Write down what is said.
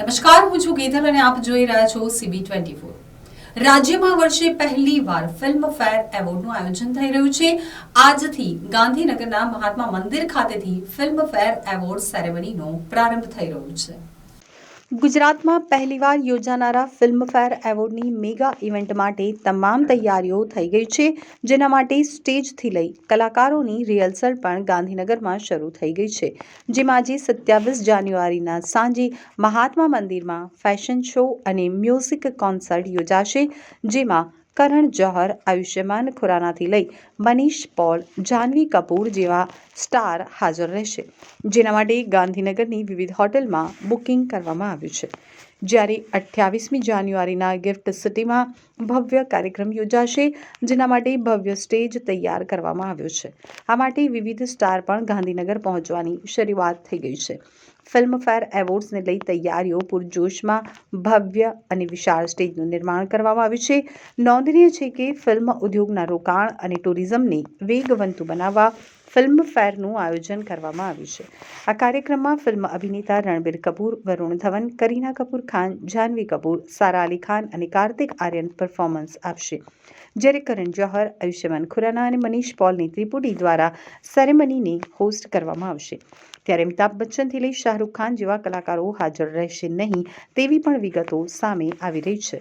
નમસ્કાર, હું છું કેતલ અને આપ જોઈ રહ્યા છો સીબી ટ્વેન્ટી ફોર રાજ્યમાં વર્ષે પહેલીવાર ફિલ્મ ફેર એવોર્ડનું આયોજન થઈ રહ્યું છે. આજથી ગાંધીનગરના મહાત્મા મંદિર ખાતેથી ફિલ્મ ફેર એવોર્ડ સેરેમનીનો પ્રારંભ થઈ રહ્યો છે. ગુજરાતમાં પહેલીવાર યોજાનારા ફિલ્મફેર એવોર્ડની મેગા ઇવેન્ટ માટે તમામ તૈયારીઓ થઈ ગઈ છે, જેના માટે સ્ટેજથી લઈ કલાકારોની રિહર્સલ પણ ગાંધીનગરમાં શરૂ થઈ ગઈ છે. જેમાં આજે સત્યાવીસ જાન્યુઆરીના સાંજે મહાત્મા મંદિરમાં ફેશન શો અને મ્યુઝિક કોન્સર્ટ યોજાશે, જેમાં કરણ જોહર આયુષ્યમાન ખુરાનાથી લઈ મનીષ, પોલ, જાનવી કપૂર જેવા સ્ટાર હાજર રહેશે. જેના માટે ગાંધીનગરની વિવિધ હોટલમાં બુકિંગ કરવામાં આવ્યું છે. જ્યારે અઠ્યાવીસમી જાન્યુઆરીના ગિફ્ટ સિટીમાં ભવ્ય કાર્યક્રમ યોજાશે, જેના માટે ભવ્ય સ્ટેજ તૈયાર કરવામાં આવ્યો છે. આ માટે વિવિધ સ્ટાર પણ ગાંધીનગર પહોંચવાની શરૂઆત થઈ ગઈ છે. ફિલ્મફેર એવોર્ડ્સને લઈ તૈયારીઓ, પૂરજોશમાં ભવ્ય અને વિશાળ સ્ટેજનું નિર્માણ કરવામાં આવ્યું છે. નોંધનીય છે કે ફિલ્મ ઉદ્યોગના રોકાણ અને ટુરિઝમને વેગવંતુ બનાવવા ફિલ્મ ફેરનું આયોજન કરવામાં આવ્યું છે. આ કાર્યક્રમમાં ફિલ્મ અભિનેતા રણબીર કપૂર, વરુણ ધવન, કરીના કપૂર ખાન જાહ્નવી કપૂર, સારા અલી ખાન અને કાર્તિક આર્યન પરફોર્મન્સ આપશે. જ્યારે કરણ જોહર, આયુષ્યમાન ખુરાના અને મનીષ પોલની ત્રિપુટી દ્વારા સેરેમનીને હોસ્ટ કરવામાં આવશે. ત્યારે અમિતાભ બચ્ચનથી લઈ શાહરૂખ ખાન જેવા કલાકારો હાજર રહેશે નહીં તેવી પણ વિગતો સામે આવી રહી છે.